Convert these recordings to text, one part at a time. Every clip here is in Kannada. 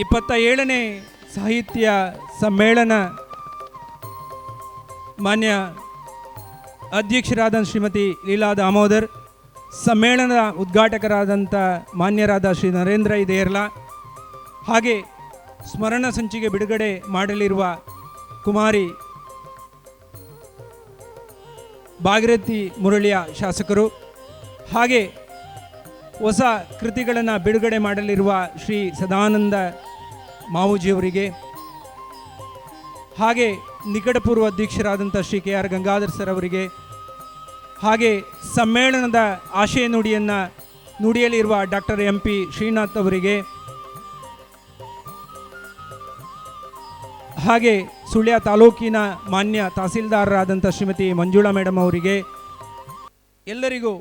ಇಪ್ಪತ್ತ ಏಳನೇ ಸಾಹಿತ್ಯ ಸಮ್ಮೇಳನ ಮಾನ್ಯ ಅಧ್ಯಕ್ಷರಾದ ಶ್ರೀಮತಿ ಲೀಲಾ ದಾಮೋದರ್, ಸಮ್ಮೇಳನದ ಉದ್ಘಾಟಕರಾದಂಥ ಮಾನ್ಯರಾದ ಶ್ರೀ ನರೇಂದ್ರ ಇದೇರ್ಲ ಹಾಗೆ ಸ್ಮರಣ ಸಂಚಿಕೆ ಬಿಡುಗಡೆ ಮಾಡಲಿರುವ ಕುಮಾರಿ ಭಾಗೀರಥಿ ಮುರಳಿಯ ಶಾಸಕರು, ಹಾಗೆ ಹೊಸ ಕೃತಿಗಳನ್ನು ಬಿಡುಗಡೆ ಮಾಡಲಿರುವ ಶ್ರೀ ಸದಾನಂದ ಮಾವುಜಿಯವರಿಗೆ, ಹಾಗೆ ನಿಕಟಪೂರ್ವ ಅಧ್ಯಕ್ಷರಾದಂಥ Shri K R Gangadhar sir ಅವರಿಗೆ, ಹಾಗೆ ಸಮ್ಮೇಳನದ ಆಶಯ ನುಡಿಯನ್ನು ನುಡಿಯಲಿರುವ ಡಾಕ್ಟರ್ ಎಂ ಪಿ ಶ್ರೀನಾಥ್ ಅವರಿಗೆ, ಹಾಗೆ ಸುಳ್ಯ ತಾಲೂಕಿನ ಮಾನ್ಯ ತಹಸೀಲ್ದಾರರಾದಂಥ ಶ್ರೀಮತಿ ಮಂಜುಳಾ ಮೇಡಮ್ ಅವರಿಗೆ, ಎಲ್ಲರಿಗೂ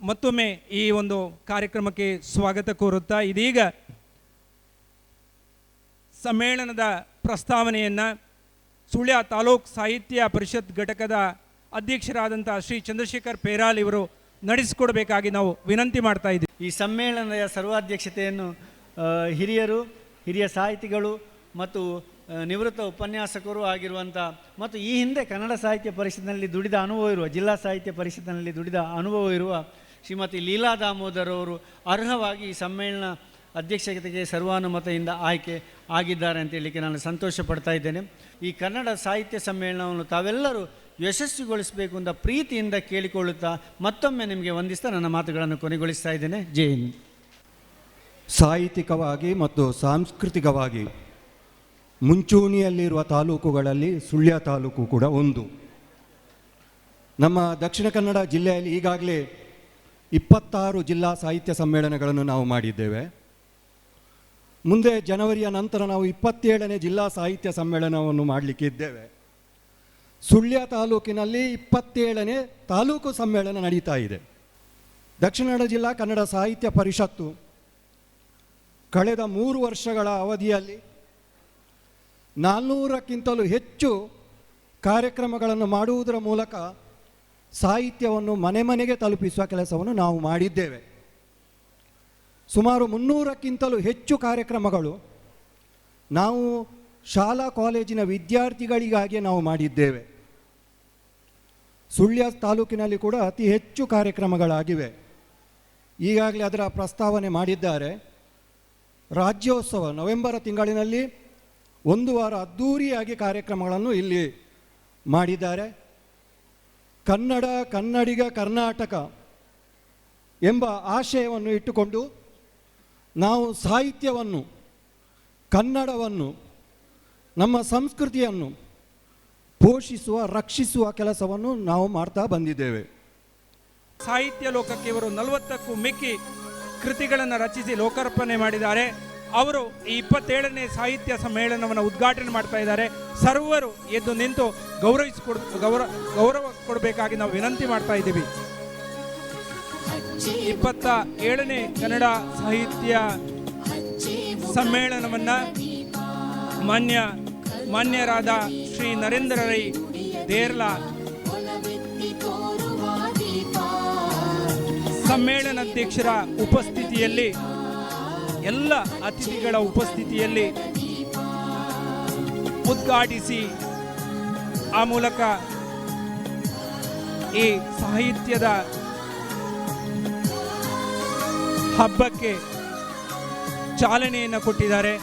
ಮತ್ತೊಮ್ಮೆ ಈ ಒಂದು ಕಾರ್ಯಕ್ರಮಕ್ಕೆ ಸ್ವಾಗತ ಕೋರುತ್ತಾ ಇದೀಗ ಸಮ್ಮೇಳನದ ಪ್ರಸ್ತಾವನೆಯನ್ನು ಸುಳ್ಯ ತಾಲೂಕ್ ಸಾಹಿತ್ಯ ಪರಿಷತ್ ಘಟಕದ ಅಧ್ಯಕ್ಷರಾದಂಥ ಶ್ರೀ ಚಂದ್ರಶೇಖರ್ ಪೇರಾಲ್ ಇವರು ನಡೆಸಿಕೊಡಬೇಕಾಗಿ ನಾವು ವಿನಂತಿ ಮಾಡ್ತಾ ಇದ್ದೀವಿ. ಈ ಸಮ್ಮೇಳನದ ಸರ್ವಾಧ್ಯಕ್ಷತೆಯನ್ನು ಹಿರಿಯರು, ಹಿರಿಯ ಸಾಹಿತಿಗಳು ಮತ್ತು ನಿವೃತ್ತ ಉಪನ್ಯಾಸಕರು ಆಗಿರುವಂಥ ಮತ್ತು ಈ ಹಿಂದೆ ಕನ್ನಡ ಸಾಹಿತ್ಯ ಪರಿಷತ್ನಲ್ಲಿ ದುಡಿದ ಅನುಭವ ಇರುವ, ಜಿಲ್ಲಾ ಸಾಹಿತ್ಯ ಪರಿಷತ್ನಲ್ಲಿ ದುಡಿದ ಅನುಭವ ಇರುವ ಶ್ರೀಮತಿ ಲೀಲಾ ದಾಮೋದರ್ ಅವರು ಅರ್ಹವಾಗಿ ಈ ಸಮ್ಮೇಳನ ಅಧ್ಯಕ್ಷತೆಗೆ ಸರ್ವಾನುಮತದಿಂದ ಆಯ್ಕೆ ಆಗಿದ್ದಾರೆ ಅಂತ ಹೇಳಲಿಕ್ಕೆ ನಾನು ಸಂತೋಷ ಪಡ್ತಾ ಇದ್ದೇನೆ. ಈ ಕನ್ನಡ ಸಾಹಿತ್ಯ ಸಮ್ಮೇಳನವನ್ನು ತಾವೆಲ್ಲರೂ ಯಶಸ್ವಿಗೊಳಿಸಬೇಕು ಅಂತ ಪ್ರೀತಿಯಿಂದ ಕೇಳಿಕೊಳ್ಳುತ್ತಾ ಮತ್ತೊಮ್ಮೆ ನಿಮಗೆ ವಂದಿಸ್ತಾ ನನ್ನ ಮಾತುಗಳನ್ನು ಕೊನೆಗೊಳಿಸ್ತಾ ಇದ್ದೇನೆ. ಜೈ ಹಿಂದ್. ಸಾಹಿತ್ಯಿಕವಾಗಿ ಮತ್ತು ಸಾಂಸ್ಕೃತಿಕವಾಗಿ ಮುಂಚೂಣಿಯಲ್ಲಿರುವ ತಾಲೂಕುಗಳಲ್ಲಿ ಸುಳ್ಯ ತಾಲೂಕು ಕೂಡ ಒಂದು. ನಮ್ಮ ದಕ್ಷಿಣ ಕನ್ನಡ ಜಿಲ್ಲೆಯಲ್ಲಿ ಈಗಾಗಲೇ ಇಪ್ಪತ್ತಾರು ಜಿಲ್ಲಾ ಸಾಹಿತ್ಯ ಸಮ್ಮೇಳನಗಳನ್ನು ನಾವು ಮಾಡಿದ್ದೇವೆ. ಮುಂದೆ ಜನವರಿಯ ನಂತರ ನಾವು ಇಪ್ಪತ್ತೇಳನೇ ಜಿಲ್ಲಾ ಸಾಹಿತ್ಯ ಸಮ್ಮೇಳನವನ್ನು ಮಾಡಲಿಕ್ಕೆ ಇದ್ದೇವೆ. ಸುಳ್ಯ ತಾಲೂಕಿನಲ್ಲಿ ಇಪ್ಪತ್ತೇಳನೇ ತಾಲೂಕು ಸಮ್ಮೇಳನ ನಡೀತಾ ಇದೆ. ದಕ್ಷಿಣ ಕನ್ನಡ ಜಿಲ್ಲಾ ಕನ್ನಡ ಸಾಹಿತ್ಯ ಪರಿಷತ್ತು ಕಳೆದ ಮೂರು ವರ್ಷಗಳ ಅವಧಿಯಲ್ಲಿ ನಾನ್ನೂರಕ್ಕಿಂತಲೂ ಹೆಚ್ಚು ಕಾರ್ಯಕ್ರಮಗಳನ್ನು ಮಾಡುವುದರ ಮೂಲಕ ಸಾಹಿತ್ಯವನ್ನು ಮನೆ ಮನೆಗೆ ತಲುಪಿಸುವ ಕೆಲಸವನ್ನು ನಾವು ಮಾಡಿದ್ದೇವೆ. ಸುಮಾರು ಮುನ್ನೂರಕ್ಕಿಂತಲೂ ಹೆಚ್ಚು ಕಾರ್ಯಕ್ರಮಗಳು ನಾವು ಶಾಲಾ ಕಾಲೇಜಿನ ವಿದ್ಯಾರ್ಥಿಗಳಿಗಾಗಿ ನಾವು ಮಾಡಿದ್ದೇವೆ. ಸುಳ್ಯ ತಾಲೂಕಿನಲ್ಲಿ ಕೂಡ ಅತಿ ಹೆಚ್ಚು ಕಾರ್ಯಕ್ರಮಗಳಾಗಿವೆ. ಈಗಾಗಲೇ ಅದರ ಪ್ರಸ್ತಾವನೆ ಮಾಡಿದ್ದಾರೆ. ರಾಜ್ಯೋತ್ಸವ ನವೆಂಬರ್ ತಿಂಗಳಿನಲ್ಲಿ ಒಂದು ವಾರ ಅದ್ಧೂರಿಯಾಗಿ ಕಾರ್ಯಕ್ರಮಗಳನ್ನು ಇಲ್ಲಿ ಮಾಡಿದ್ದಾರೆ. ಕನ್ನಡ, ಕನ್ನಡಿಗ, ಕರ್ನಾಟಕ ಎಂಬ ಆಶಯವನ್ನು ಇಟ್ಟುಕೊಂಡು ನಾವು ಸಾಹಿತ್ಯವನ್ನು, ಕನ್ನಡವನ್ನು, ನಮ್ಮ ಸಂಸ್ಕೃತಿಯನ್ನು ಪೋಷಿಸುವ, ರಕ್ಷಿಸುವ ಕೆಲಸವನ್ನು ನಾವು ಮಾಡ್ತಾ ಬಂದಿದ್ದೇವೆ. ಸಾಹಿತ್ಯ ಲೋಕಕ್ಕೆ ಇವರು ನಲವತ್ತಕ್ಕೂ ಮಿಕ್ಕಿ ಕೃತಿಗಳನ್ನು ರಚಿಸಿ ಲೋಕಾರ್ಪಣೆ ಮಾಡಿದ್ದಾರೆ. ಅವರು ಈ ಇಪ್ಪತ್ತೇಳನೇ ಸಾಹಿತ್ಯ ಸಮ್ಮೇಳನವನ್ನು ಉದ್ಘಾಟನೆ ಮಾಡ್ತಾ ಇದ್ದಾರೆ. ಸರ್ವರು ಎದ್ದು ನಿಂತು ಗೌರವಿಸಿಕೊಡ್ ಗೌರವ ಗೌರವ ಕೊಡಬೇಕಾಗಿ ನಾವು ವಿನಂತಿ ಮಾಡ್ತಾ ಇದ್ದೀವಿ. ಇಪ್ಪತ್ತ ಏಳನೇ ಕನ್ನಡ ಸಾಹಿತ್ಯ ಸಮ್ಮೇಳನವನ್ನು ಮಾನ್ಯ, ಮಾನ್ಯರಾದ ಶ್ರೀ ನರೇಂದ್ರ ರೈ ದೇರ್ಲಾ ಸಮ್ಮೇಳನಾಧ್ಯಕ್ಷರ ಉಪಸ್ಥಿತಿಯಲ್ಲಿ ಎಲ್ಲ ಅತಿಥಿಗಳ ಉಪಸ್ಥಿತಿಯಲ್ಲಿ ಉದ್ಘಾಟಿಸಿ ಆ ಮೂಲಕ ಈ ಸಾಹಿತ್ಯದ ಹಬ್ಬಕ್ಕೆ ಚಾಲನೆಯನ್ನು ಕೊಟ್ಟಿದ್ದಾರೆ.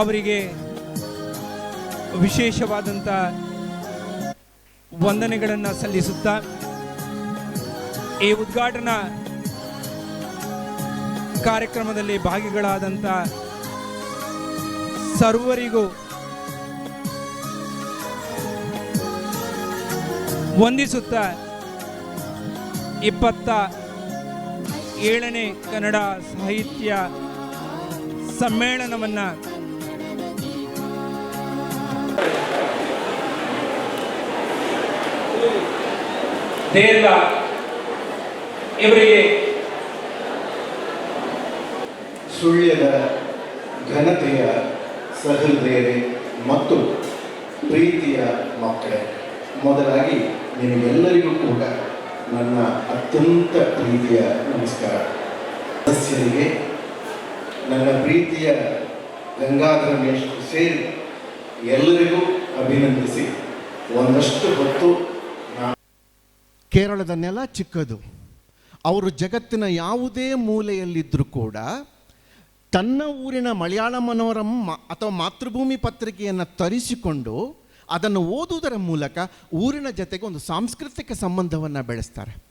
ಅವರಿಗೆ ವಿಶೇಷವಾದಂಥ ವಂದನೆಗಳನ್ನು ಸಲ್ಲಿಸುತ್ತಾ ಈ ಉದ್ಘಾಟನಾ ಕಾರ್ಯಕ್ರಮದಲ್ಲಿ ಭಾಗಿಗಳಾದಂಥ ಸರ್ವರಿಗೂ ವಂದಿಸುತ್ತ ಇಪ್ಪತ್ತ ಏಳನೇ ಕನ್ನಡ ಸಾಹಿತ್ಯ ಸಮ್ಮೇಳನವನ್ನು ಇವರಿಗೆ ಸುಳ್ಯದ ಘನತೆಯ ಸಹೃದಯರೇ ಮತ್ತು ಪ್ರೀತಿಯ ಮಕ್ಕಳೇ. ಮೊದಲಾಗಿ ನಿಮಗೆಲ್ಲರಿಗೂ ಕೂಡ ನನ್ನ ಅತ್ಯಂತ ಪ್ರೀತಿಯ ನಮಸ್ಕಾರ. ಸದಸ್ಯರಿಗೆ, ನನ್ನ ಪ್ರೀತಿಯ ಗಂಗಾಧರ ಮೇಷ್ಟ್ರು ಸೇರಿ ಎಲ್ಲರಿಗೂ ಅಭಿನಂದಿಸಿ ಒಂದಷ್ಟು ಹೊತ್ತು ಕೇರಳದ ನೆಲ ಚಿಕ್ಕದು. ಅವರು ಜಗತ್ತಿನ ಯಾವುದೇ ಮೂಲೆಯಲ್ಲಿದ್ದರೂ ಕೂಡ ತನ್ನ ಊರಿನ ಮಲಯಾಳ ಮನೋರಮ್ ಅಥವಾ ಮಾತೃಭೂಮಿ ಪತ್ರಿಕೆಯನ್ನು ತರಿಸಿಕೊಂಡು ಅದನ್ನು ಓದುವುದರ ಮೂಲಕ ಊರಿನ ಜೊತೆಗೆ ಒಂದು ಸಾಂಸ್ಕೃತಿಕ ಸಂಬಂಧವನ್ನು ಬೆಳೆಸ್ತಾರೆ.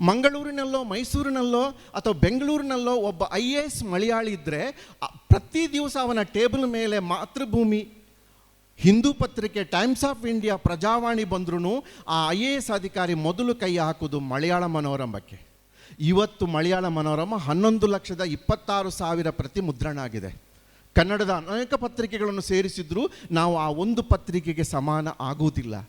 ಮಂಗಳೂರಿನಲ್ಲೋ, ಮೈಸೂರಿನಲ್ಲೋ ಅಥವಾ ಬೆಂಗಳೂರಿನಲ್ಲೋ ಒಬ್ಬ ಐ ಎ ಎಸ್ ಮಲಯಾಳಿ ಇದ್ದರೆ ಪ್ರತಿ ದಿವಸ ಅವನ ಟೇಬಲ್ ಮೇಲೆ ಮಾತೃಭೂಮಿ, ಹಿಂದೂ ಪತ್ರಿಕೆ, ಟೈಮ್ಸ್ ಆಫ್ ಇಂಡಿಯಾ ಪ್ರಜಾವಾಣಿ ಬಂದ್ರೂ ಆ ಐ ಎ ಎಸ್ ಅಧಿಕಾರಿ ಮೊದಲು ಕೈ ಹಾಕೋದು ಮಲಯಾಳ ಮನೋರಂಭಕ್ಕೆ. ಇವತ್ತು ಮಲಯಾಳ ಮನೋರಮ ಹನ್ನೊಂದು ಲಕ್ಷದ ಇಪ್ಪತ್ತಾರು ಸಾವಿರ ಪ್ರತಿ ಮುದ್ರಣ ಆಗಿದೆ ಕನ್ನಡದ ಅನೇಕ ಪತ್ರಿಕೆಗಳನ್ನು ಸೇರಿಸಿದ್ರೂ ನಾವು ಆ ಒಂದು ಪತ್ರಿಕೆಗೆ ಸಮಾನ ಆಗುವುದಿಲ್ಲ.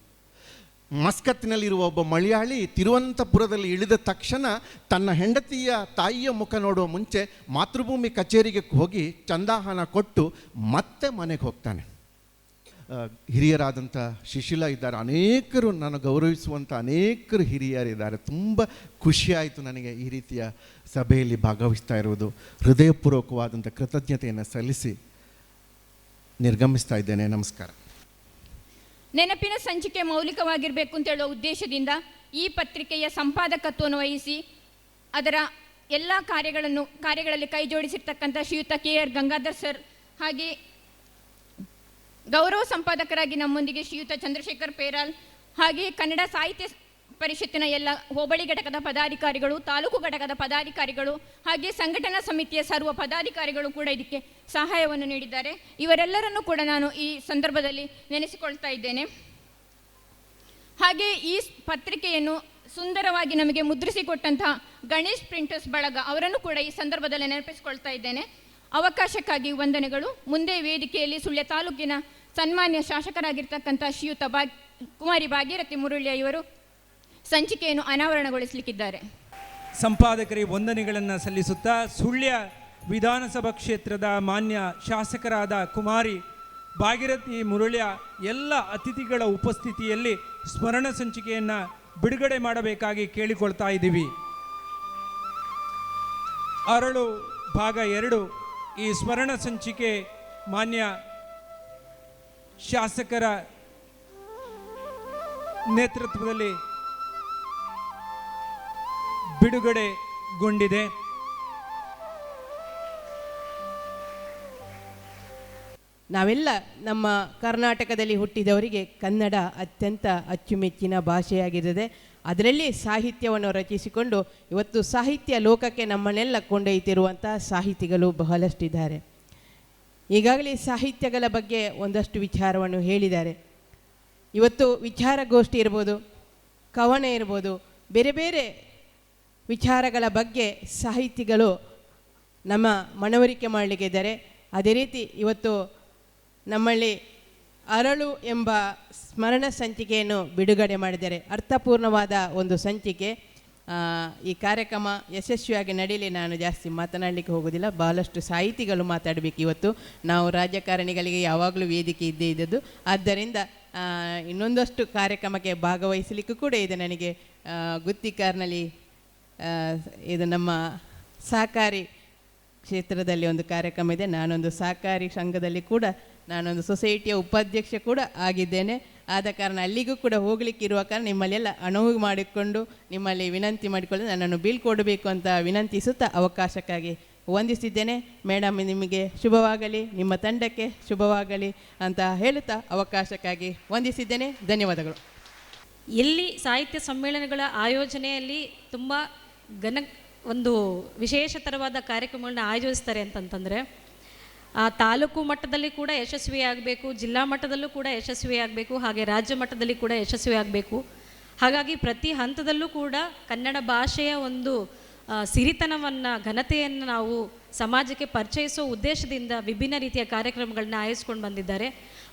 ಮಸ್ಕತ್ತಿನಲ್ಲಿರುವ ಒಬ್ಬ ಮಲಯಾಳಿ ತಿರುವನಂತಪುರದಲ್ಲಿ ಇಳಿದ ತಕ್ಷಣ ತನ್ನ ಹೆಂಡತಿಯ ತಾಯಿಯ ಮುಖ ನೋಡುವ ಮುಂಚೆ ಮಾತೃಭೂಮಿ ಕಚೇರಿಗೆ ಹೋಗಿ ಚಂದಾಹನ ಕೊಟ್ಟು ಮತ್ತೆ ಮನೆಗೆ ಹೋಗ್ತಾನೆ. ಹಿರಿಯರಾದಂಥ ಶಿಶಿಲ ಇದ್ದಾರೆ. ಅನೇಕರು ನಾನು ಗೌರವಿಸುವಂಥ ಅನೇಕರು ಹಿರಿಯರಿದ್ದಾರೆ. ತುಂಬ ಖುಷಿಯಾಯಿತು ನನಗೆ ಈ ರೀತಿಯ ಸಭೆಯಲ್ಲಿ ಭಾಗವಹಿಸ್ತಾ ಇರುವುದು. ಹೃದಯಪೂರ್ವಕವಾದಂಥ ಕೃತಜ್ಞತೆಯನ್ನು ಸಲ್ಲಿಸಿ ನಿರ್ಗಮಿಸ್ತಾ ಇದ್ದೇನೆ. ನಮಸ್ಕಾರ. ನೆನಪಿನ ಸಂಚಿಕೆ ಮೌಲಿಕವಾಗಿರಬೇಕು ಅಂತ ಹೇಳುವ ಉದ್ದೇಶದಿಂದ ಈ ಪತ್ರಿಕೆಯ ಸಂಪಾದಕತ್ವವನ್ನು ವಹಿಸಿ ಅದರ ಎಲ್ಲ ಕಾರ್ಯಗಳನ್ನು, ಕಾರ್ಯಗಳಲ್ಲಿ ಕೈ ಜೋಡಿಸಿರ್ತಕ್ಕಂಥ ಶ್ರೀಯುತ ಕೆ ಆರ್ ಗಂಗಾಧರ್ ಸರ್ ಹಾಗೆ ಗೌರವ ಸಂಪಾದಕರಾಗಿ ನಮ್ಮೊಂದಿಗೆ ಶ್ರೀಯುತ ಚಂದ್ರಶೇಖರ್ ಪೇರಾಲ್ ಹಾಗೆ ಕನ್ನಡ ಸಾಹಿತ್ಯ ಪರಿಷತ್ತಿನ ಎಲ್ಲ ಹೋಬಳಿ ಘಟಕದ ಪದಾಧಿಕಾರಿಗಳು, ತಾಲೂಕು ಘಟಕದ ಪದಾಧಿಕಾರಿಗಳು ಹಾಗೆ ಸಂಘಟನಾ ಸಮಿತಿಯ ಸರ್ವ ಪದಾಧಿಕಾರಿಗಳು ಕೂಡ ಇದಕ್ಕೆ ಸಹಾಯವನ್ನು ನೀಡಿದ್ದಾರೆ. ಇವರೆಲ್ಲರನ್ನೂ ಕೂಡ ನಾನು ಈ ಸಂದರ್ಭದಲ್ಲಿ ನೆನೆಸಿಕೊಳ್ತಾ ಇದ್ದೇನೆ. ಹಾಗೆ ಈ ಪತ್ರಿಕೆಯನ್ನು ಸುಂದರವಾಗಿ ನಮಗೆ ಮುದ್ರಿಸಿಕೊಟ್ಟಂತಹ ಗಣೇಶ್ ಪ್ರಿಂಟರ್ಸ್ ಬಳಗ ಅವರನ್ನು ಕೂಡ ಈ ಸಂದರ್ಭದಲ್ಲಿ ನೆನಪಿಸಿಕೊಳ್ತಾ ಇದ್ದೇನೆ. ಅವಕಾಶಕ್ಕಾಗಿ ವಂದನೆಗಳು. ಮುಂದೆ ವೇದಿಕೆಯಲ್ಲಿ ಸುಳ್ಯ ತಾಲೂಕಿನ ಸನ್ಮಾನ್ಯ ಶಾಸಕರಾಗಿರ್ತಕ್ಕಂಥ ಶ್ರೀಯುತ ಬಾ, ಕುಮಾರಿ ಭಾಗೀರಥಿ ಮುರುಳಿಯ ಇವರು ಸಂಚಿಕೆಯನ್ನು ಅನಾವರಣಗೊಳಿಸಲಿಕ್ಕಿದ್ದಾರೆ. ಸಂಪಾದಕರಿಗೆ ವಂದನೆಗಳನ್ನು ಸಲ್ಲಿಸುತ್ತಾ ಸುಳ್ಯ ವಿಧಾನಸಭಾ ಕ್ಷೇತ್ರದ ಮಾನ್ಯ ಶಾಸಕರಾದ ಕುಮಾರಿ ಭಾಗೀರಥಿ ಮುರುಳ್ಯ ಎಲ್ಲ ಅತಿಥಿಗಳ ಉಪಸ್ಥಿತಿಯಲ್ಲಿ ಸ್ಮರಣ ಸಂಚಿಕೆಯನ್ನು ಬಿಡುಗಡೆ ಮಾಡಬೇಕಾಗಿ ಕೇಳಿಕೊಳ್ತಾ ಇದ್ದೀವಿ. ಅರಳು ಭಾಗ ಎರಡು ಈ ಸ್ಮರಣ ಸಂಚಿಕೆ ಮಾನ್ಯ ಶಾಸಕರ ನೇತೃತ್ವದಲ್ಲಿ ಬಿಡುಗಡೆಗೊಂಡಿದೆ. ನಾವೆಲ್ಲ ನಮ್ಮ ಕರ್ನಾಟಕದಲ್ಲಿ ಹುಟ್ಟಿದವರಿಗೆ ಕನ್ನಡ ಅತ್ಯಂತ ಅಚ್ಚುಮೆಚ್ಚಿನ ಭಾಷೆಯಾಗಿರುತ್ತದೆ. ಅದರಲ್ಲಿ ಸಾಹಿತ್ಯವನ್ನು ರಚಿಸಿಕೊಂಡು ಇವತ್ತು ಸಾಹಿತ್ಯ ಲೋಕಕ್ಕೆ ನಮ್ಮನ್ನೆಲ್ಲ ಕೊಂಡೊಯ್ತಿರುವಂಥ ಸಾಹಿತಿಗಳು ಬಹಳಷ್ಟಿದ್ದಾರೆ. ಈಗಾಗಲೇ ಸಾಹಿತ್ಯಗಳ ಬಗ್ಗೆ ಒಂದಷ್ಟು ವಿಚಾರವನ್ನು ಹೇಳಿದ್ದಾರೆ. ಇವತ್ತು ವಿಚಾರಗೋಷ್ಠಿ ಇರ್ಬೋದು ಕವನ ಇರ್ಬೋದು, ಬೇರೆ ಬೇರೆ ವಿಚಾರಗಳ ಬಗ್ಗೆ ಸಾಹಿತಿಗಳು ನಮ್ಮ ಮನವರಿಕೆ ಮಾಡಲಿಕ್ಕಿದ್ದಾರೆ ಅದೇ ರೀತಿ ಇವತ್ತು ನಮ್ಮಲ್ಲಿ ಅರಳು ಎಂಬ ಸ್ಮರಣ ಸಂಚಿಕೆಯನ್ನು ಬಿಡುಗಡೆ ಮಾಡಿದ್ದಾರೆ. ಅರ್ಥಪೂರ್ಣವಾದ ಒಂದು ಸಂಚಿಕೆ. ಈ ಕಾರ್ಯಕ್ರಮ ಯಶಸ್ವಿಯಾಗಿ ನಡೀಲಿ. ನಾನು ಜಾಸ್ತಿ ಮಾತನಾಡಲಿಕ್ಕೆ ಹೋಗೋದಿಲ್ಲ. ಬಹಳಷ್ಟು ಸಾಹಿತಿಗಳು ಮಾತಾಡಬೇಕು ಇವತ್ತು. ನಾವು ರಾಜಕಾರಣಿಗಳಿಗೆ ಯಾವಾಗಲೂ ವೇದಿಕೆ ಇದ್ದೇ ಇದ್ದದ್ದು. ಆದ್ದರಿಂದ ಇನ್ನೊಂದಷ್ಟು ಕಾರ್ಯಕ್ರಮಕ್ಕೆ ಭಾಗವಹಿಸಲಿಕ್ಕೂ ಕೂಡ ಇದೆ ನನಗೆ ಗುತ್ತಿಕಾರ್ನಲ್ಲಿ ಇದು ನಮ್ಮ ಸಹಕಾರಿ ಕ್ಷೇತ್ರದಲ್ಲಿ ಒಂದು ಕಾರ್ಯಕ್ರಮ ಇದೆ. ನಾನೊಂದು ಸಹಕಾರಿ ಸಂಘದಲ್ಲಿ ಕೂಡ ನಾನೊಂದು ಸೊಸೈಟಿಯ ಉಪಾಧ್ಯಕ್ಷ ಕೂಡ ಆಗಿದ್ದೇನೆ. ಆದ ಕಾರಣ ಅಲ್ಲಿಗೂ ಕೂಡ ಹೋಗ್ಲಿಕ್ಕೆ ಇರುವ ಕಾರಣ ನಿಮ್ಮಲ್ಲೆಲ್ಲ ಅನುವು ಮಾಡಿಕೊಂಡು ನಿಮ್ಮಲ್ಲಿ ವಿನಂತಿ ಮಾಡಿಕೊಂಡು ನನ್ನನ್ನು ಬೀಳ್ಕೊಡಬೇಕು ಅಂತ ವಿನಂತಿಸುತ್ತಾ ಅವಕಾಶಕ್ಕಾಗಿ ವಂದಿಸಿದ್ದೇನೆ. ಮೇಡಮ್ ನಿಮಗೆ ಶುಭವಾಗಲಿ, ನಿಮ್ಮ ತಂಡಕ್ಕೆ ಶುಭವಾಗಲಿ ಅಂತ ಹೇಳುತ್ತಾ ಅವಕಾಶಕ್ಕಾಗಿ ವಂದಿಸಿದ್ದೇನೆ. ಧನ್ಯವಾದಗಳು. ಇಲ್ಲಿ ಸಾಹಿತ್ಯ ಸಮ್ಮೇಳನಗಳ ಆಯೋಜನೆಯಲ್ಲಿ ತುಂಬ ಘನ ಒಂದು ವಿಶೇಷತರವಾದ ಕಾರ್ಯಕ್ರಮಗಳನ್ನ ಆಯೋಜಿಸ್ತಾರೆ ಅಂತಂತಂದರೆ ಆ ತಾಲೂಕು ಮಟ್ಟದಲ್ಲಿ ಕೂಡ ಯಶಸ್ವಿಯಾಗಬೇಕು, ಜಿಲ್ಲಾ ಮಟ್ಟದಲ್ಲೂ ಕೂಡ ಯಶಸ್ವಿಯಾಗಬೇಕು, ಹಾಗೆ ರಾಜ್ಯ ಮಟ್ಟದಲ್ಲಿ ಕೂಡ ಯಶಸ್ವಿಯಾಗಬೇಕು. ಹಾಗಾಗಿ ಪ್ರತಿ ಹಂತದಲ್ಲೂ ಕೂಡ ಕನ್ನಡ ಭಾಷೆಯ ಒಂದು ಸಿರಿತನವನ್ನು, ಘನತೆಯನ್ನು ನಾವು ಸಮಾಜಕ್ಕೆ ಪರಿಚಯಿಸೋ ಉದ್ದೇಶದಿಂದ ವಿಭಿನ್ನ ರೀತಿಯ ಕಾರ್ಯಕ್ರಮಗಳನ್ನ ಆಯೋಜಿಸ್ಕೊಂಡು ಬಂದಿದ್ದಾರೆ.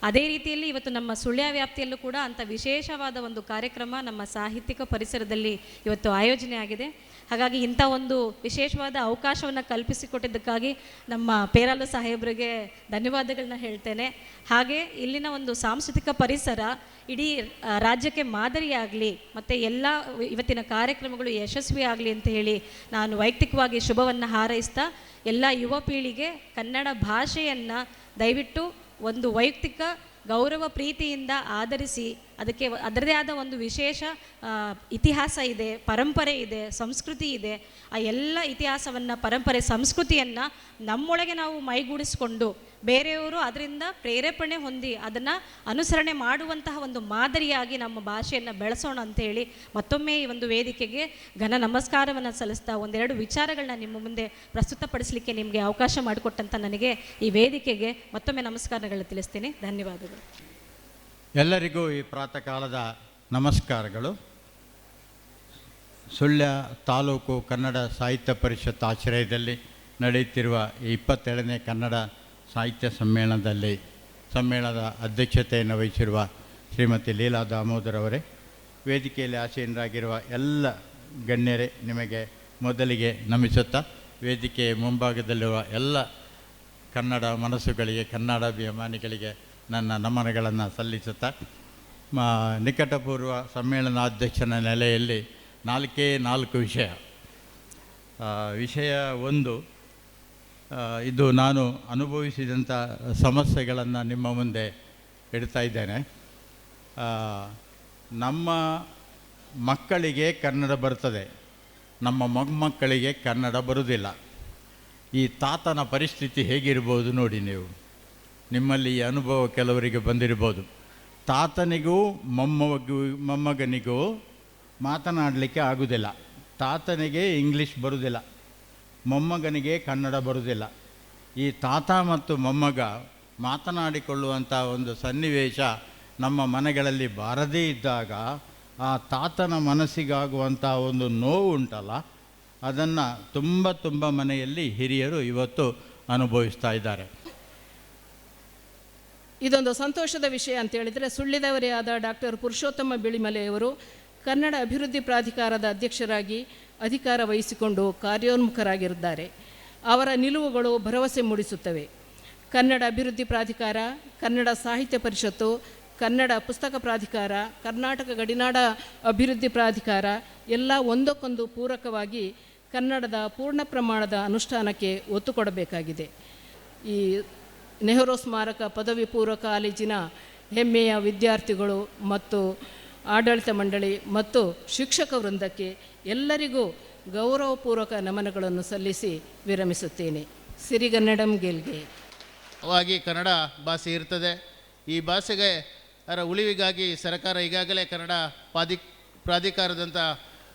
ಅದೇ ರೀತಿಯಲ್ಲಿ ಇವತ್ತು ನಮ್ಮ ಸುಳ್ಯ ವ್ಯಾಪ್ತಿಯಲ್ಲೂ ಕೂಡ ಅಂಥ ವಿಶೇಷವಾದ ಒಂದು ಕಾರ್ಯಕ್ರಮ ನಮ್ಮ ಸಾಹಿತ್ಯಿಕ ಪರಿಸರದಲ್ಲಿ ಇವತ್ತು ಆಯೋಜನೆ ಆಗಿದೆ ಹಾಗಾಗಿ ಇಂಥ ಒಂದು ವಿಶೇಷವಾದ ಅವಕಾಶವನ್ನು ಕಲ್ಪಿಸಿಕೊಟ್ಟಿದ್ದಕ್ಕಾಗಿ ನಮ್ಮ ಪೇರಾಲು ಸಾಹೇಬರಿಗೆ ಧನ್ಯವಾದಗಳನ್ನ ಹೇಳ್ತೇನೆ. ಹಾಗೆ ಇಲ್ಲಿನ ಒಂದು ಸಾಂಸ್ಕೃತಿಕ ಪರಿಸರ ಇಡೀ ರಾಜ್ಯಕ್ಕೆ ಮಾದರಿಯಾಗಲಿ, ಮತ್ತು ಎಲ್ಲ ಇವತ್ತಿನ ಕಾರ್ಯಕ್ರಮಗಳು ಯಶಸ್ವಿ ಆಗಲಿ ಅಂತ ಹೇಳಿ ನಾನು ವೈಯಕ್ತಿಕವಾಗಿ ಶುಭವನ್ನು ಹಾರೈಸ್ತಾ, ಎಲ್ಲ ಯುವ ಪೀಳಿಗೆ ಕನ್ನಡ ಭಾಷೆಯನ್ನು ದಯವಿಟ್ಟು ಒಂದು ವೈಯಕ್ತಿಕ ಗೌರವ ಪ್ರೀತಿಯಿಂದ ಆಧರಿಸಿ ಅದಕ್ಕೆ ಅದರದೇ ಆದ ಒಂದು ವಿಶೇಷ ಇತಿಹಾಸ ಇದೆ, ಪರಂಪರೆ ಇದೆ, ಸಂಸ್ಕೃತಿ ಇದೆ. ಆ ಎಲ್ಲ ಇತಿಹಾಸವನ್ನು, ಪರಂಪರೆ, ಸಂಸ್ಕೃತಿಯನ್ನು ನಮ್ಮೊಳಗೆ ನಾವು ಮೈಗೂಡಿಸಿಕೊಂಡು ಬೇರೆಯವರು ಅದರಿಂದ ಪ್ರೇರೇಪಣೆ ಹೊಂದಿ ಅದನ್ನು ಅನುಸರಣೆ ಮಾಡುವಂತಹ ಒಂದು ಮಾದರಿಯಾಗಿ ನಮ್ಮ ಭಾಷೆಯನ್ನು ಬೆಳೆಸೋಣ ಅಂತೇಳಿ ಮತ್ತೊಮ್ಮೆ ಈ ಒಂದು ವೇದಿಕೆಗೆ ಘನ ನಮಸ್ಕಾರವನ್ನು ಸಲ್ಲಿಸ್ತಾ ಒಂದೆರಡು ವಿಚಾರಗಳನ್ನ ನಿಮ್ಮ ಮುಂದೆ ಪ್ರಸ್ತುತಪಡಿಸಲಿಕ್ಕೆ ನಿಮಗೆ ಅವಕಾಶ ಮಾಡಿಕೊಟ್ಟಂಥ ನನಗೆ ಈ ವೇದಿಕೆಗೆ ಮತ್ತೊಮ್ಮೆ ನಮಸ್ಕಾರಗಳನ್ನು ತಿಳಿಸ್ತೀನಿ. ಧನ್ಯವಾದಗಳು. ಎಲ್ಲರಿಗೂ ಈ ಪ್ರಾತಃ ಕಾಲದ ನಮಸ್ಕಾರಗಳು. ಸುಳ್ಯ ತಾಲೂಕು ಕನ್ನಡ ಸಾಹಿತ್ಯ ಪರಿಷತ್ ಆಶ್ರಯದಲ್ಲಿ ನಡೆಯುತ್ತಿರುವ ಈ ಇಪ್ಪತ್ತೇಳನೇ ಕನ್ನಡ ಸಾಹಿತ್ಯ ಸಮ್ಮೇಳನದಲ್ಲಿ ಸಮ್ಮೇಳನದ ಅಧ್ಯಕ್ಷತೆಯನ್ನು ವಹಿಸಿರುವ ಶ್ರೀಮತಿ ಲೀಲಾ ದಾಮೋದರ್ ಅವರೇ, ವೇದಿಕೆಯಲ್ಲಿ ಆಸೀನರಾಗಿರುವ ಎಲ್ಲ ಗಣ್ಯರೇ ನಿಮಗೆ ಮೊದಲಿಗೆ ನಮಿಸುತ್ತಾ, ವೇದಿಕೆಯ ಮುಂಭಾಗದಲ್ಲಿರುವ ಎಲ್ಲ ಕನ್ನಡ ಮನಸ್ಸುಗಳಿಗೆ, ಕನ್ನಡಾಭಿಮಾನಿಗಳಿಗೆ ನನ್ನ ನಮನಗಳನ್ನು ಸಲ್ಲಿಸುತ್ತಾ ನಿಕಟಪೂರ್ವ ಸಮ್ಮೇಳನಾಧ್ಯಕ್ಷನ ನೆಲೆಯಲ್ಲಿ ನಾಲ್ಕೇ ನಾಲ್ಕು ವಿಷಯ. ವಿಷಯ ಒಂದು ಇದು ನಾನು ಅನುಭವಿಸಿದಂಥ ಸಮಸ್ಯೆಗಳನ್ನು ನಿಮ್ಮ ಮುಂದೆ ಇಡ್ತಾ ಇದ್ದೇನೆ. ನಮ್ಮ ಮಕ್ಕಳಿಗೆ ಕನ್ನಡ ಬರ್ತದೆ. ನಮ್ಮ ಮೊಮ್ಮಕ್ಕಳಿಗೆ ಕನ್ನಡ ಬರುವುದಿಲ್ಲ ಈ ತಾತನ ಪರಿಸ್ಥಿತಿ ಹೇಗಿರ್ಬೋದು ನೋಡಿ ನೀವು. ನಿಮ್ಮಲ್ಲಿ ಈ ಅನುಭವ ಕೆಲವರಿಗೆ ಬಂದಿರ್ಬೋದು. ತಾತನಿಗೂ ಮೊಮ್ಮಗೂ, ಮೊಮ್ಮಗನಿಗೂ ಮಾತನಾಡಲಿಕ್ಕೆ ಆಗುವುದಿಲ್ಲ ತಾತನಿಗೆ ಇಂಗ್ಲೀಷ್ ಬರುವುದಿಲ್ಲ ಮೊಮ್ಮಗನಿಗೆ ಕನ್ನಡ ಬರುವುದಿಲ್ಲ ಈ ತಾತ ಮತ್ತು ಮೊಮ್ಮಗ ಮಾತನಾಡಿಕೊಳ್ಳುವಂಥ ಒಂದು ಸನ್ನಿವೇಶ ನಮ್ಮ ಮನೆಗಳಲ್ಲಿ ಬಾರದೇ ಇದ್ದಾಗ ಆ ತಾತನ ಮನಸ್ಸಿಗಾಗುವಂಥ ಒಂದು ನೋವು ಉಂಟಲ್ಲ, ಅದನ್ನು ತುಂಬ ತುಂಬ ಮನೆಯಲ್ಲಿ ಹಿರಿಯರು ಇವತ್ತು ಅನುಭವಿಸ್ತಾ ಇದ್ದಾರೆ. ಇದೊಂದು ಸಂತೋಷದ ವಿಷಯ ಅಂತ ಹೇಳಿದರೆ, ಸುಳ್ಳಿದವರೇ ಆದ ಡಾಕ್ಟರ್ ಪುರುಷೋತ್ತಮ ಬಿಳಿಮಲೆಯವರು ಕನ್ನಡ ಅಭಿವೃದ್ಧಿ ಪ್ರಾಧಿಕಾರದ ಅಧ್ಯಕ್ಷರಾಗಿ ಅಧಿಕಾರ ವಹಿಸಿಕೊಂಡು ಕಾರ್ಯೋನ್ಮುಖರಾಗಿರುತ್ತಾರೆ. ಅವರ ನಿಲುವುಗಳು ಭರವಸೆ ಮೂಡಿಸುತ್ತವೆ. ಕನ್ನಡ ಅಭಿವೃದ್ಧಿ ಪ್ರಾಧಿಕಾರ, ಕನ್ನಡ ಸಾಹಿತ್ಯ ಪರಿಷತ್ತು, ಕನ್ನಡ ಪುಸ್ತಕ ಪ್ರಾಧಿಕಾರ, ಕರ್ನಾಟಕ ಗಡಿನಾಡ ಅಭಿವೃದ್ಧಿ ಪ್ರಾಧಿಕಾರ ಎಲ್ಲ ಒಂದಕ್ಕೊಂದು ಪೂರಕವಾಗಿ ಕನ್ನಡದ ಪೂರ್ಣ ಪ್ರಮಾಣದ ಅನುಷ್ಠಾನಕ್ಕೆ ಒತ್ತು ಕೊಡಬೇಕಾಗಿದೆ. ಈ ನೆಹರು ಸ್ಮಾರಕ ಪದವಿ ಪೂರ್ವ ಕಾಲೇಜಿನ ಹೆಮ್ಮೆಯ ವಿದ್ಯಾರ್ಥಿಗಳು ಮತ್ತು ಆಡಳಿತ ಮಂಡಳಿ ಮತ್ತು ಶಿಕ್ಷಕ ವೃಂದಕ್ಕೆ ಎಲ್ಲರಿಗೂ ಗೌರವಪೂರ್ವಕ ನಮನಗಳನ್ನು ಸಲ್ಲಿಸಿ ವಿರಮಿಸುತ್ತೇನೆ. ಸಿರಿಗನ್ನಡಂ ಗೆಲ್ಗೆ. ಅವಾಗಿ ಕನ್ನಡ ಭಾಷೆ ಇರ್ತದೆ. ಈ ಭಾಷೆಗೆ ಅದರ ಉಳಿವಿಗಾಗಿ ಸರ್ಕಾರ ಈಗಾಗಲೇ ಕನ್ನಡ ಪ್ರಾಧಿ, ಪ್ರಾಧಿಕಾರದಂಥ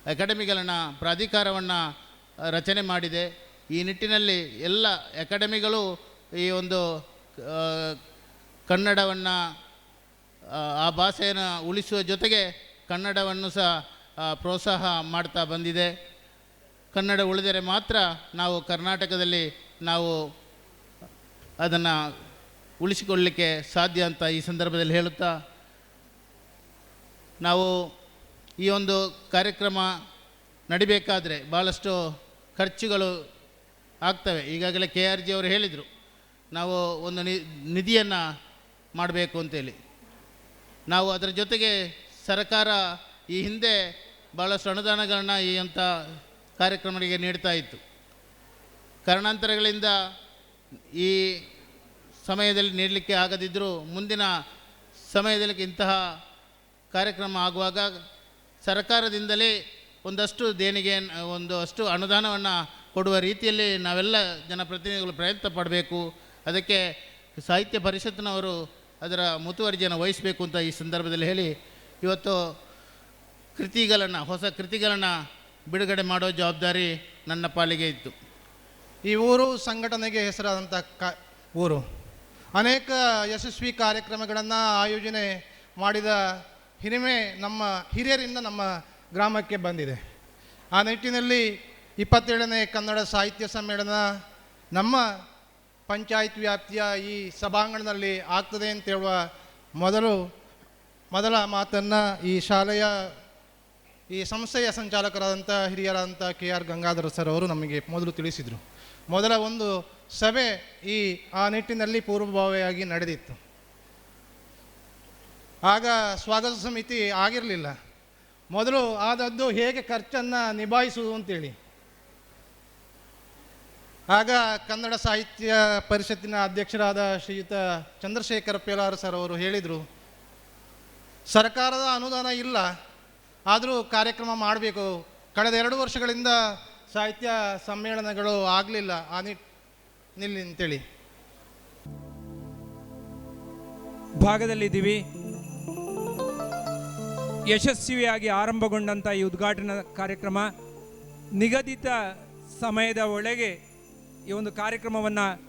ಅಕಾಡೆಮಿಗಳನ್ನು ಪ್ರಾಧಿಕಾರವನ್ನು ರಚನೆ ಮಾಡಿದೆ. ಈ ನಿಟ್ಟಿನಲ್ಲಿ ಎಲ್ಲ ಅಕಾಡೆಮಿಗಳು ಈ ಒಂದು ಕನ್ನಡವನ್ನು ಆ, ಭಾಷೆಯನ್ನು ಉಳಿಸುವ ಜೊತೆಗೆ ಕನ್ನಡವನ್ನು ಸಹ ಪ್ರೋತ್ಸಾಹ ಮಾಡ್ತಾ ಬಂದಿದೆ. ಕನ್ನಡ ಉಳಿದರೆ ಮಾತ್ರ ನಾವು ಕರ್ನಾಟಕದಲ್ಲಿ ನಾವು ಅದನ್ನು ಉಳಿಸಿಕೊಳ್ಳಲಿಕ್ಕೆ ಸಾಧ್ಯ ಅಂತ ಈ ಸಂದರ್ಭದಲ್ಲಿ ಹೇಳುತ್ತಾ ನಾವು ಈ ಒಂದು ಕಾರ್ಯಕ್ರಮ ನಡಿಬೇಕಾದರೆ ಭಾಳಷ್ಟು ಖರ್ಚುಗಳು ಆಗ್ತವೆ. ಈಗಾಗಲೇ ಕೆ ಆರ್ ಜಿ ಅವರು ಹೇಳಿದರು ನಾವು ಒಂದು ನಿಧಿಯನ್ನು ಮಾಡಬೇಕು ಅಂತೇಳಿ. ನಾವು ಅದರ ಜೊತೆಗೆ ಸರ್ಕಾರ ಈ ಹಿಂದೆ ಭಾಳಷ್ಟು ಅನುದಾನಗಳನ್ನು ಈ ಅಂಥ ಕಾರ್ಯಕ್ರಮಗಳಿಗೆ ನೀಡ್ತಾ ಇತ್ತು. ಕಾರಣಾಂತರಗಳಿಂದ ಈ ಸಮಯದಲ್ಲಿ ನೀಡಲಿಕ್ಕೆ ಆಗದಿದ್ದರೂ ಮುಂದಿನ ಸಮಯದಲ್ಲಿ ಇಂತಹ ಕಾರ್ಯಕ್ರಮ ಆಗುವಾಗ ಸರ್ಕಾರದಿಂದಲೇ ಒಂದಷ್ಟು ದೇಣಿಗೆ ಒಂದು ಅಷ್ಟು ಅನುದಾನವನ್ನು ಕೊಡುವ ರೀತಿಯಲ್ಲಿ ನಾವೆಲ್ಲ ಜನಪ್ರತಿನಿಧಿಗಳು ಪ್ರಯತ್ನ ಪಡಬೇಕು. ಅದಕ್ಕೆ ಸಾಹಿತ್ಯ ಪರಿಷತ್ತಿನವರು ಅದರ ಮುತುವರ್ಜಿಯನ್ನು ವಹಿಸಬೇಕು ಅಂತ ಈ ಸಂದರ್ಭದಲ್ಲಿ ಹೇಳಿ ಇವತ್ತು ಕೃತಿಗಳನ್ನು, ಹೊಸ ಕೃತಿಗಳನ್ನು ಬಿಡುಗಡೆ ಮಾಡೋ ಜವಾಬ್ದಾರಿ ನನ್ನ ಪಾಲಿಗೆ ಇತ್ತು. ಈ ಊರು ಸಂಘಟನೆಗೆ ಹೆಸರಾದಂಥ ಕ, ಊರು. ಅನೇಕ ಯಶಸ್ವಿ ಕಾರ್ಯಕ್ರಮಗಳನ್ನು ಆಯೋಜನೆ ಮಾಡಿದ ಹಿರಿಮೆ ನಮ್ಮ ಹಿರಿಯರಿಂದ ನಮ್ಮ ಗ್ರಾಮಕ್ಕೆ ಬಂದಿದೆ. ಆ ನಿಟ್ಟಿನಲ್ಲಿ ಇಪ್ಪತ್ತೇಳನೇ ಕನ್ನಡ ಸಾಹಿತ್ಯ ಸಮ್ಮೇಳನ ನಮ್ಮ ಪಂಚಾಯತ್ ವ್ಯಾಪ್ತಿಯ ಈ ಸಭಾಂಗಣದಲ್ಲಿ ಆಗ್ತದೆ ಅಂತ ಹೇಳುವ ಮೊದಲು, ಮೊದಲ ಮಾತನ್ನು ಈ ಶಾಲೆಯ ಈ ಸಂಸ್ಥೆಯ ಸಂಚಾಲಕರಾದಂಥ ಹಿರಿಯರಾದಂಥ ಕೆ ಆರ್ ಗಂಗಾಧರ ಸರ್ ಅವರು ನಮಗೆ ಮೊದಲು ತಿಳಿಸಿದರು. ಮೊದಲ ಒಂದು ಸಭೆ ಈ, ಆ ನಿಟ್ಟಿನಲ್ಲಿ ಪೂರ್ವಭಾವಿಯಾಗಿ ನಡೆದಿತ್ತು. ಆಗ ಸ್ವಾಗತ ಸಮಿತಿ ಆಗಿರಲಿಲ್ಲ. ಮೊದಲು ಆದದ್ದು ಹೇಗೆ ಖರ್ಚನ್ನು ನಿಭಾಯಿಸುವುದು ಅಂತೇಳಿ. ಆಗ ಕನ್ನಡ ಸಾಹಿತ್ಯ ಪರಿಷತ್ತಿನ ಅಧ್ಯಕ್ಷರಾದ ಶ್ರೀಯುತ ಚಂದ್ರಶೇಖರ ಪೇಲಾರ್ ಸರ್ ಅವರು ಹೇಳಿದರು, ಸರ್ಕಾರದ ಅನುದಾನ ಇಲ್ಲ, ಆದರೂ ಕಾರ್ಯಕ್ರಮ ಮಾಡಬೇಕು. ಕಳೆದ ಎರಡು ವರ್ಷಗಳಿಂದ ಸಾಹಿತ್ಯ ಸಮ್ಮೇಳನಗಳು ಆಗಲಿಲ್ಲ. ಆ ನಿಲ್ಲಿ ಅಂತೇಳಿ. ಭಾಗದಲ್ಲಿದ್ದೀವಿ. ಯಶಸ್ವಿಯಾಗಿ ಆರಂಭಗೊಂಡಂಥ ಈ ಉದ್ಘಾಟನಾ ಕಾರ್ಯಕ್ರಮ ನಿಗದಿತ ಸಮಯದ ಒಳಗೆ ಈ ಒಂದು ಕಾರ್ಯಕ್ರಮವನ್ನು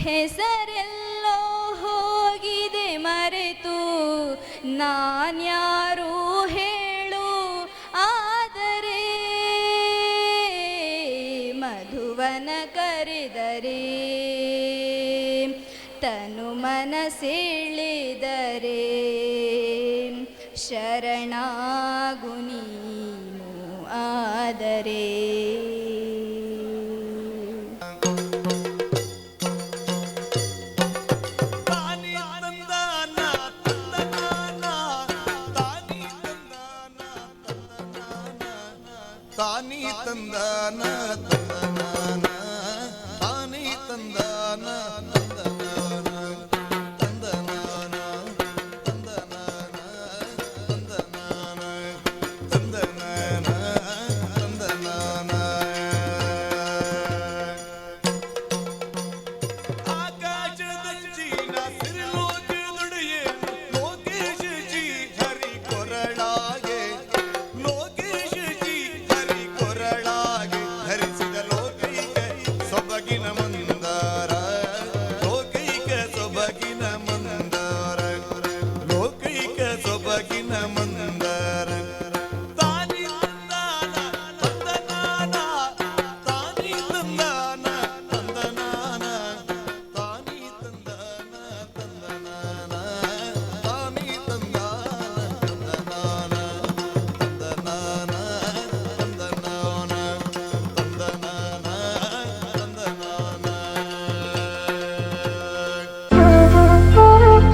ಹೆಸರೆಲ್ಲೋ ಹೋಗಿದೆ ಮರೆತು ನಾನ್ಯಾರು